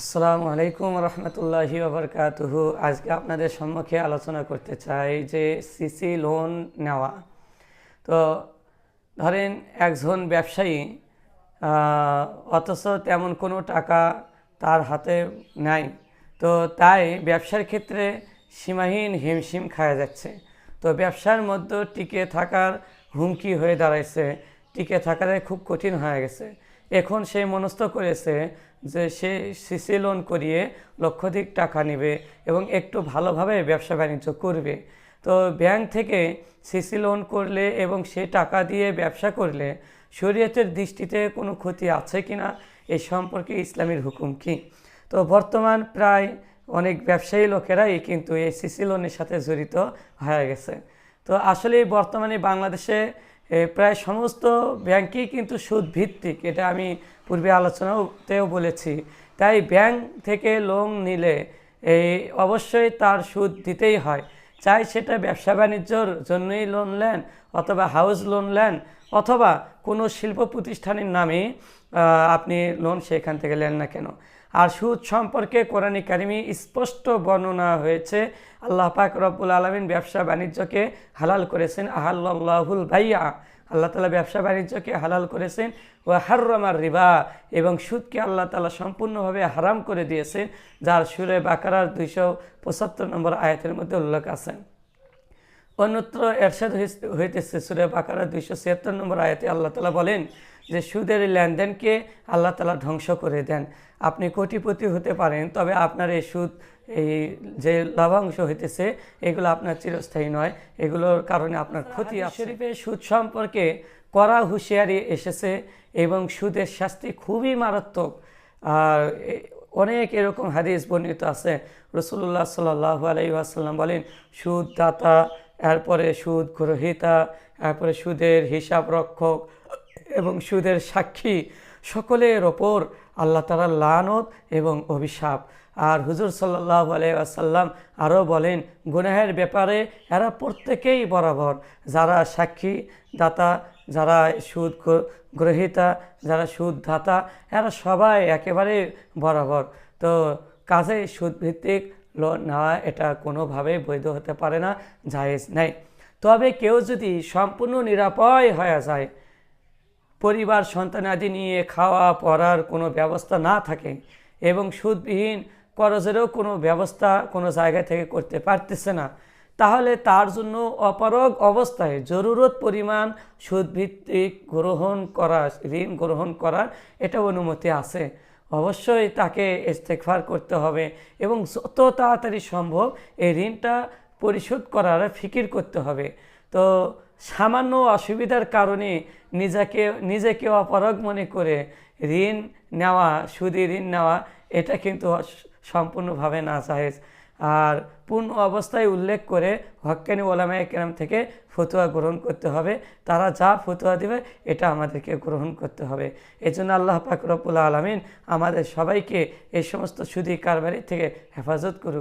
আসসালামু আলাইকুম রহমতুল্লাহি ওবরকাতুহু আজকে আপনাদের সম্মুখে আলোচনা করতে চাই যে সিসি লোন নেওয়া। তো ধরেন একজন ব্যবসায়ী অথচ তেমন কোনো টাকা তার হাতে নাই, তো তাই ব্যবসার ক্ষেত্রে সীমাহীন হিমশিম খাওয়া যাচ্ছে। তো ব্যবসার মধ্যে টিকে থাকার হুমকি হয়ে দাঁড়াইছে। টিকে থাকাটাই খুব কঠিন হয়ে গেছে। এখন সে মনস্থ করেছে যে সে সিসি লোন করিয়ে লক্ষাধিক টাকা নেবে এবং একটু ভালোভাবে ব্যবসা বাণিজ্য করবে। তো ব্যাংক থেকে সিসি লোন করলে এবং সে টাকা দিয়ে ব্যবসা করলে শরীয়তের দৃষ্টিতে কোনো ক্ষতি আছে কিনা এই সম্পর্কে ইসলামের হুকুম কি? তো বর্তমান প্রায় অনেক ব্যবসায়ী লোকেরাই কিন্তু এই সিসি লোনের সাথে জড়িত হয়ে গেছে। তো আসলে বর্তমানে বাংলাদেশে এ, প্রায় সমস্ত ব্যাংকই কিন্তু সুদ ভিত্তিক এটা আমি পূর্বে আলোচনাতেও বলেছি। তাই ব্যাংক থেকে লোন নিলে এই অবশ্যই তার সুদ দিতেই হয়। চাই সেটা ব্যবসা বাণিজ্যর জন্যই লোন নেন, অথবা হাউস লোন নেন, অথবা কোনো শিল্প প্রতিষ্ঠানের নামে আপনি লোন সেখান থেকে নেন না কেন। আর সুদ সম্পর্কে কোরআন কারিমি স্পষ্ট বর্ণনা হয়েছে। আল্লাহ পাক রব্বুল আলমিন ব্যবসা বাণিজ্যকে হালাল করেছেন। আহাল্লাহুল ভাইয়া আল্লাহ তালা ব্যবসা বাণিজ্যকে হালাল করেছেন। ও হার্রমার রিবা। এবং সুদকে আল্লাহ তালা সম্পূর্ণভাবে হারাম করে দিয়েছেন, যার সুরে বাকারার দুইশো পঁচাত্তর নম্বর আয়াতের মধ্যে উল্লেখ আছে। অন্যত্র এরশাদ হইতেছে সুরে বাকারা দুইশো ছিয়াত্তর নম্বর আয়াতে আল্লাহ তালা বলেন যে সুদের লেনদেনকে আল্লাহ তালা ধ্বংস করে দেন। আপনি কোটিপতি হতে পারেন তবে আপনার এই সুদ এই যে লাভাংশ হইতেছে এগুলো আপনার চিরস্থায়ী নয়। এগুলোর কারণে আপনার ক্ষতি শরীফের সুদ সম্পর্কে কড়া হুঁশিয়ারি এসেছে এবং সুদের শাস্তি খুবই মারাত্মক। আর অনেক এরকম হাদিস বর্ণিত আছে। রসুল্লাহ সাল্লাহ আলাই আসাল্লাম বলেন সুদ দাতা এরপরে সুদ গ্রহিতা এরপরে সুদের হিসাব রক্ষক। এবং সুদের সাক্ষী সকলের ওপর আল্লাহ তালার লানত এবং অভিশাপ। আর হুজুর সাল্লাহ আলাইসাল্লাম আরও বলেন, গুনাহের ব্যাপারে এরা প্রত্যেকেই বরাবর। যারা সাক্ষী দাতা যারা সুদ গ্র- গ্রহীতা, যারা সুদ দাতা এরা সবাই একেবারে বরাবর। তো কাজে সুদ ভিত্তিক লোন নেওয়া এটা কোনোভাবেই বৈধ হতে পারে না, জায়েজ নেই। তবে কেউ যদি সম্পূর্ণ নিরাপয় হয়ে যায় পরিবার সন্তানাদি নিয়ে খাওয়া, পড়ার কোনো ব্যবস্থা না থাকে এবং সুদবিহীন করজেরও কোনো ব্যবস্থা কোনো জায়গা থেকে করতে পারতেছে না। তাহলে তার জন্য অপারগ অবস্থায় জরুরত পরিমাণ সুদভিত্তিক গ্রহণ করা, ঋণ গ্রহণ করার এটা অনুমতি আছে। অবশ্যই তাকে ইস্তেকফার করতে হবে এবং যত তাড়াতাড়ি সম্ভব এই ঋণটা পরিশোধ করার ফিকির করতে হবে। তো সামান্য অসুবিধার কারণে নিজেকে নিজেকে অপারগ মনে করে ঋণ নেওয়া, সুদী ঋণ নেওয়া, এটা কিন্তু সম্পূর্ণভাবে না চাহেজ আর পূর্ণ অবস্থায় উল্লেখ করে হক্কানি ওলামায় কেরাম থেকে ফতুয়া গ্রহণ করতে হবে। তারা যা ফতুয়া দেবে, এটা আমাদেরকে গ্রহণ করতে হবে। এই জন্য আল্লাহ পাক রব্বুল আলমিন আমাদের সবাইকে এই সমস্ত সুদী কারবারি থেকে হেফাজত করুক।